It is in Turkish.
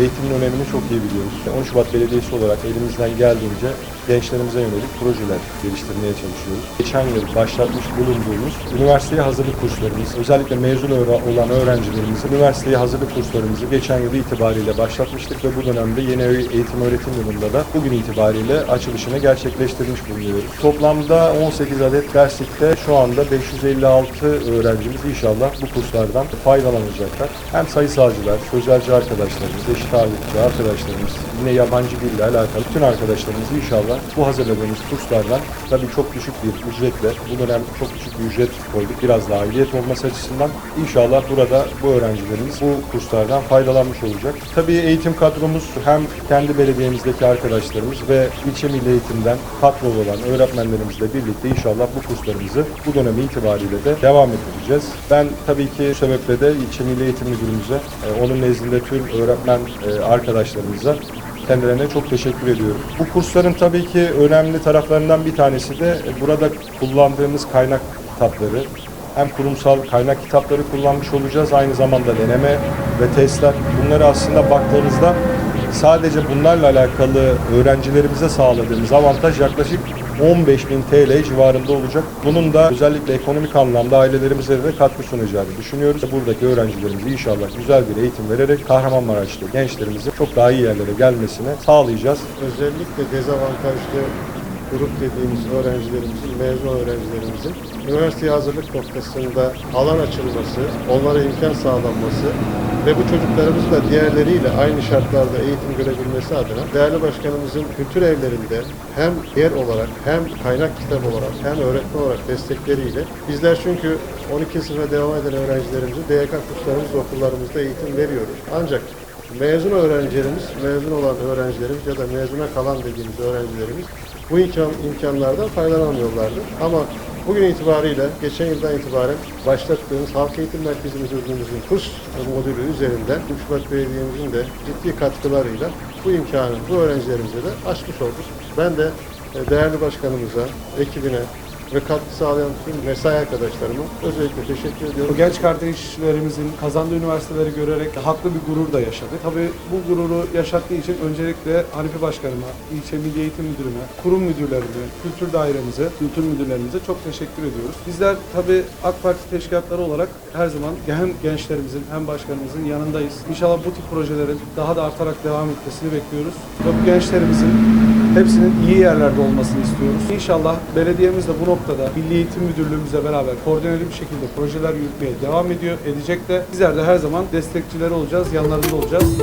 eğitimin önemini çok iyi biliyoruz. 13 Şubat Belediyesi olarak elimizden geldiğince gençlerimize yönelik projeler geliştirmeye çalışıyoruz. Geçen yıl başlatmış bulunduğumuz üniversiteye hazırlık kurslarımız, özellikle mezun olan öğrencilerimizin üniversiteye hazırlık kurslarımızı geçen yıl itibariyle başlatmıştık ve bu dönemde yeni eğitim öğretim yılında da bugün itibariyle açılışını gerçekleştirmiş bulunuyoruz. Toplamda 18 adet derslikte şu anda 556 öğrencimiz inşallah bu kurslardan faydalanacaklar. Hem sayısalcılar, sözelci arkadaşlarımız, eşit ağırlıkçı arkadaşlarımız, yine yabancı dille alakalı bütün arkadaşlarımız inşallah bu hazırladığımız kurslardan tabii çok düşük bir ücretle, bu dönem çok düşük bir ücret koyduk biraz daha aidiyet olması açısından inşallah burada bu öğrencilerimiz bu kurslardan faydalanmış olacak. Tabii eğitim kadromuz hem kendi belediyemizdeki arkadaşlarımız ve ilçe milli eğitimden kadrolu olan öğretmenlerimizle birlikte inşallah bu kurslarımızı bu dönem itibariyle de devam ettireceğiz. Ben tabii ki bu sebeple de ilçe milli eğitim müdürümüze, e, onun nezdinde tüm öğretmen e, arkadaşlarımıza kendilerine çok teşekkür ediyorum. Bu kursların tabii ki önemli taraflarından bir tanesi de burada kullandığımız kaynak kitapları. Hem kurumsal kaynak kitapları kullanmış olacağız, aynı zamanda deneme ve testler. Bunları aslında baktığınızda sadece bunlarla alakalı öğrencilerimize sağladığımız avantaj yaklaşık 15 bin TL civarında olacak. Bunun da özellikle ekonomik anlamda ailelerimize de katkı sunacağını düşünüyoruz. Buradaki öğrencilerimize inşallah güzel bir eğitim vererek Kahramanmaraş'ta gençlerimizin çok daha iyi yerlere gelmesine sağlayacağız. özellikle dezavantajlı grup dediğimiz öğrencilerimizin, mezun öğrencilerimizin üniversiteye hazırlık noktasında alan açılması, onlara imkan sağlanması ve bu çocuklarımız da diğerleriyle aynı şartlarda eğitim görebilmesi adına değerli başkanımızın kültür evlerinde hem yer olarak hem kaynak kitap olarak hem öğretmen olarak destekleriyle bizler çünkü 12 sınıfa devam eden öğrencilerimizi DYK kurslarımız okullarımızda eğitim veriyoruz. Ancak Mezun öğrencilerimiz, mezun olan öğrencilerimiz ya da mezuna kalan dediğimiz öğrencilerimiz bu imkan, imkanlardan faydalanamıyorlardı. Ama bugün itibariyle, geçen yıldan itibaren başlattığımız Halk Eğitim Merkezimiz ürünümüzün kurs modülü üzerinden Şubat Belediye'mizin de ciddi katkılarıyla bu imkanı bu öğrencilerimize de açmış olduk. Ben de e, değerli başkanımıza, ekibine ve katkı sağlayan tüm mesai arkadaşlarıma özellikle teşekkür ediyorum. Bu genç kardeşlerimizin kazandığı üniversiteleri görerek haklı bir gurur da yaşadık. Tabii bu gururu yaşattığı için öncelikle Hanifi Başkanıma, ilçe Milli Eğitim Müdürüme, kurum müdürlerine, kültür dairemize, kültür müdürlerimize çok teşekkür ediyoruz. Bizler tabii AK Parti teşkilatları olarak her zaman hem gençlerimizin hem başkanımızın yanındayız. İnşallah bu tip projelerin daha da artarak devam etmesini bekliyoruz. Ve bu gençlerimizin hepsinin iyi yerlerde olmasını istiyoruz. İnşallah belediyemiz de bu noktada Milli Eğitim Müdürlüğümüzle beraber koordineli bir şekilde projeler yürütmeye devam ediyor, edecek de bizler de her zaman destekçileri olacağız, yanlarında olacağız.